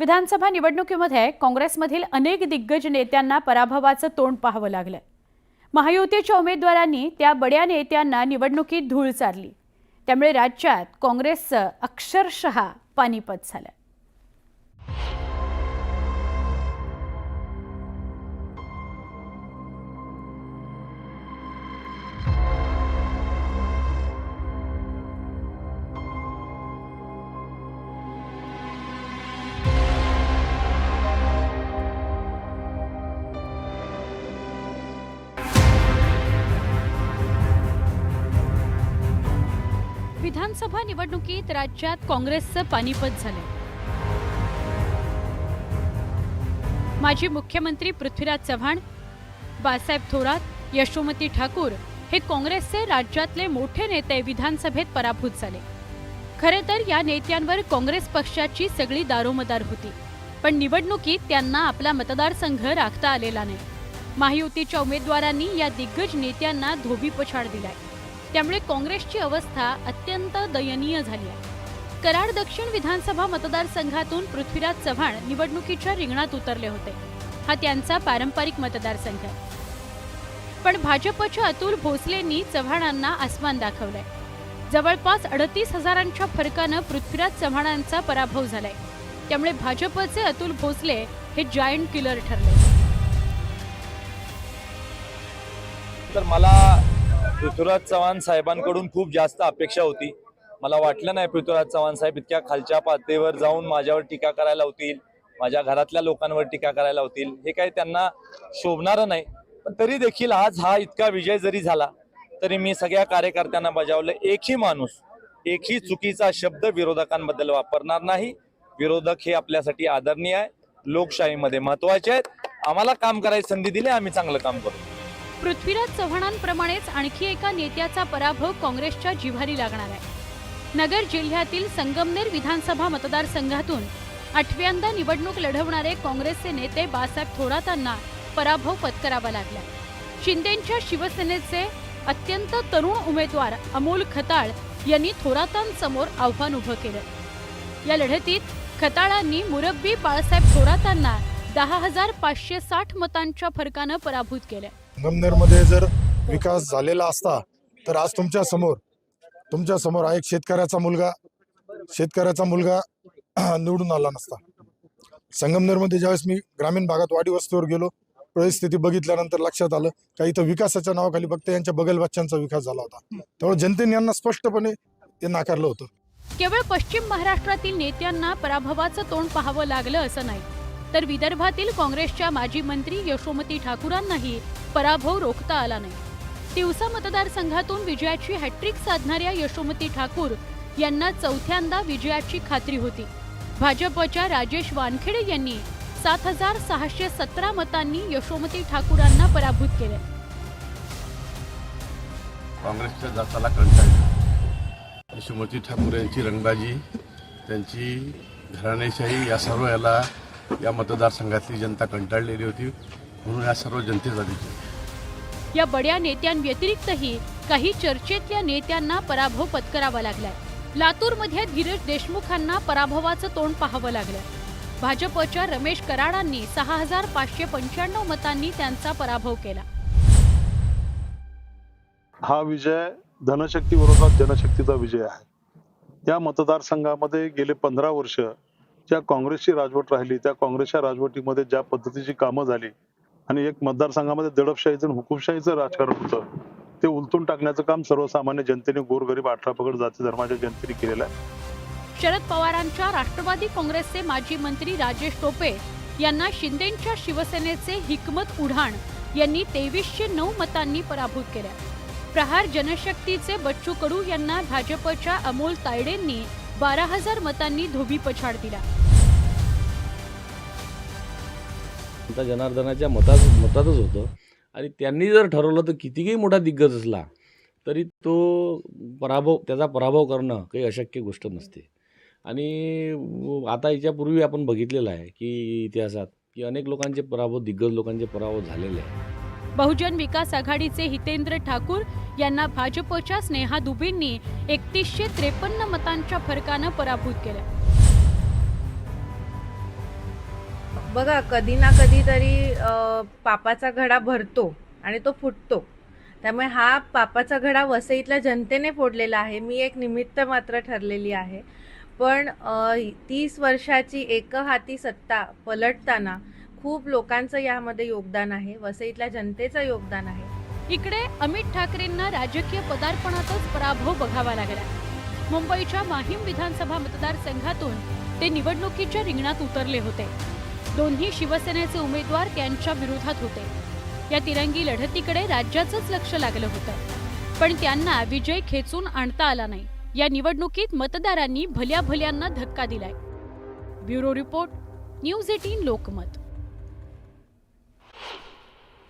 विधानसभा निवडणुकीमध्ये काँग्रेसमधील अनेक दिग्गज नेत्यांना पराभवाचं तोंड पाहावं लागलं. महायुतीच्या उमेदवारांनी त्या बड्या नेत्यांना निवडणुकीत धूळ चारली. त्यामुळे राज्यात काँग्रेसचं अक्षरशः पानिपत झालं. विधानसभा निवडणुकीत राज्यात काँग्रेसचं पानिपत झालं माजी मुख्यमंत्री पृथ्वीराज चव्हाण बाळासाहेब थोरात यशोमती ठाकूर हे काँग्रेसचे राज्यातले मोठे नेते विधानसभेत पराभूत झाले. खरे तर या नेत्यांवर काँग्रेस पक्षाची सगळी दारोमदार होती पण निवडणुकीत त्यांना आपला मतदारसंघ राखता आलेला नाही. महायुतीच्या उमेदवारांनी या दिग्गज नेत्यांना धोबीपछाड दिलाय. त्यामुळे काँग्रेसची अवस्था अत्यंत दयनीय झाली आहे. कराड दक्षिण विधानसभा मतदारसंघातून पृथ्वीराज चव्हाण निवडणुकीच्या रिंगणात उतरले होते. हा त्यांचा पारंपरिक मतदारसंघ आहे. पण भाजपच्या अतुल भोसलेंनी चव्हाणांना आसमान दाखवलाय. जवळपास अडतीस हजारांच्या फरकानं पृथ्वीराज चव्हाणांचा पराभव झालाय. त्यामुळे भाजपचे अतुल भोसले हे जायंट किलर ठरले. तर मला पृथ्वीराज चव्हाण साहेबांकडून खूप जास्त अपेक्षा होती. मला वाटलं नाही पृथ्वीराज चव्हाण साहेब इतक्या खालच्या पातळीवर जाऊन माझ्यावर टीका करायला होतील माझ्या घरातल्या लोकांवर टीका करायला होतील हे काही त्यांना शोभणारं नाही. पण तरी देखील आज हा इतका विजय जरी झाला तरी मी सगळ्या कार्यकर्त्यांना बजावलं एकही माणूस एकही चुकीचा शब्द विरोधकांबद्दल वापरणार नाही. विरोधक हे आपल्यासाठी आदरणीय आहे. लोकशाहीमध्ये महत्त्वाचे आहेत. आम्हाला काम करायची संधी दिली आम्ही चांगलं काम करू. पृथ्वीराज चव्हाणांप्रमाणेच आणखी एका नेत्याचा पराभव काँग्रेसच्या जिव्हारी लागणार आहे. नगर जिल्ह्यातील संगमनेर विधानसभा मतदारसंघातून आठव्यांदा निवडणूक लढवणारे काँग्रेसचे नेते बाळासाहेब थोरातांना पराभव पत्करावा लागला. शिंदेंच्या शिवसेनेचे अत्यंत तरुण उमेदवार अमोल खताळ यांनी थोरातांसमोर आव्हान उभं केलं. या लढतीत खताळांनी मुरब्बी बाळासाहेब थोरातांना दहा हजार पाचशे साठ मतांच्या फरकानं पराभूत केलं. संगमनेरमध्ये जर विकास झालेला असता तर आज तुमच्यासमोर तुमच्यासमोर हा एक शेतकऱ्याचा मुलगा शेतकऱ्याचा मुलगा निवडून आला नसता. संगमनेरमध्ये ज्यावेळेस मी ग्रामीण भागात वाडी वस्तीवर गेलो परिस्थिती बघितल्यानंतर लक्षात आलं का इथं विकासाच्या नावाखाली फक्त यांच्या बगल बच्चांचा विकास झाला होता. त्यामुळे जनतेने यांना स्पष्टपणे ते नाकारलं होतं. केवळ पश्चिम महाराष्ट्रातील नेत्यांना पराभवाचं तोंड पाहावं लागलं असं नाही. तर विदर्भातील काँग्रेसच्या माजी मंत्री यशोमती ठाकूरांनाही पराभव रोखता आला नाही. तिवसा मतदारसंघातून विजयाची हॅट्रिक साधणाऱ्या यशोमती ठाकूर यांना चौथ्यांदा विजयाची खात्री होती. भाजपच्या राजेश वानखेडे यांनी सात हजार सहाशे सतरा मतांनी यशोमती ठाकूरांना पराभूत केले. काँग्रेसच्या जाताला कंटाळ यशोमती ठाकूर यांची रंगबाजी त्यांची घराणेशाही या सर्व याला या मतदारसंघातली जनता कंटाळलेली होती. म्हणून या सर्व जनतेचा विजय या बड्या नेत्यांव्यतिरिक्तही काही चर्चेतल्या नेत्यांना पराभव पत्करावा लागलाय. लातूरमध्ये धीरज देशमुखांना पराभवाचं तोंड पाहावं लागलं भाजपच्या रमेश कराडांनी सहा हजार पाचशे पंच्याण्णव मतांनी त्यांचा पराभव केला. हा विजय धनशक्ती विरोधात जनशक्तीचा विजय आहे. या मतदारसंघामध्ये गेले पंधरा वर्ष ज्या काँग्रेसची राजवट राहिली त्या काँग्रेसच्या राजवटीमध्ये ज्या पद्धतीची कामं झाली आणि एक मतदारसंघामध्ये दडपशाहीचं आणि हुकुमशाहीचं राजकारण होतं. ते उलटून टाकण्याचं काम सर्वसामान्य जनतेने गोरगरीब अठरा पकड जाती धर्माच्या जनतेने केलेलं आहे. शरद पवारांच्या राष्ट्रवादी काँग्रेसचे माजी मंत्री राजेश टोपे यांना शिंदेंच्या शिवसेनेचे हिकमत उढाण यांनी तेवीसशे नऊ मतांनी पराभूत केल्या प्रहार जनशक्तीचे बच्चू कडू यांना भाजपच्या अमोल तायडेंनी बारा हजार मतांनी धोबीपछाड दिला. आता जनार्दनाच्या मतात मतातच होतं. आणि त्यांनी जर ठरवलं तर कितीही मोठा दिग्गज असला तरी तो पराभव त्याचा पराभव करणं काही अशक्य गोष्ट नसते. आणि आता याच्यापूर्वी आपण बघितलेलं आहे की इतिहासात की अनेक लोकांचे पराभव दिग्गज लोकांचे पराभव झालेले आहे बहुजन विकास आघाडीचे हितेंद्र ठाकूर यांना भाजपच्या स्नेहा दुबेंनी एकतीसशे त्रेपन्न मतांच्या फरकानं पराभूत केलं. बघा कधी ना कधीतरी पापाचा घडा भरतो आणि तो फुटतो. त्यामुळे हा पापाचा घडा वसईतल्या जनतेने फोडलेला आहे. मी एक निमित्त मात्र ठरलेली आहे. पण तीस वर्षाची एकहाती सत्ता पलटताना खूप लोकांचं यामध्ये योगदान आहे. वसईतल्या जनतेचं योगदान आहे. इकडे अमित ठाकरेंना राजकीय पदार्पणातच पराभव बघावा लागला. मुंबईच्या माहीम विधानसभा मतदारसंघातून ते निवडणुकीच्या रिंगणात उतरले होते. दोन्ही शिवसेनेचे उमेदवार त्यांच्या विरोधात होते. या तिरंगी लढतीकडे राज्याचंच लक्ष लागलं होतं. पण त्यांना विजय खेचून आणता आला नाही. या निवडणुकीत मतदारांनी भल्या भल्यांना धक्का दिलाय. Bureau report news eighteen Lokmat.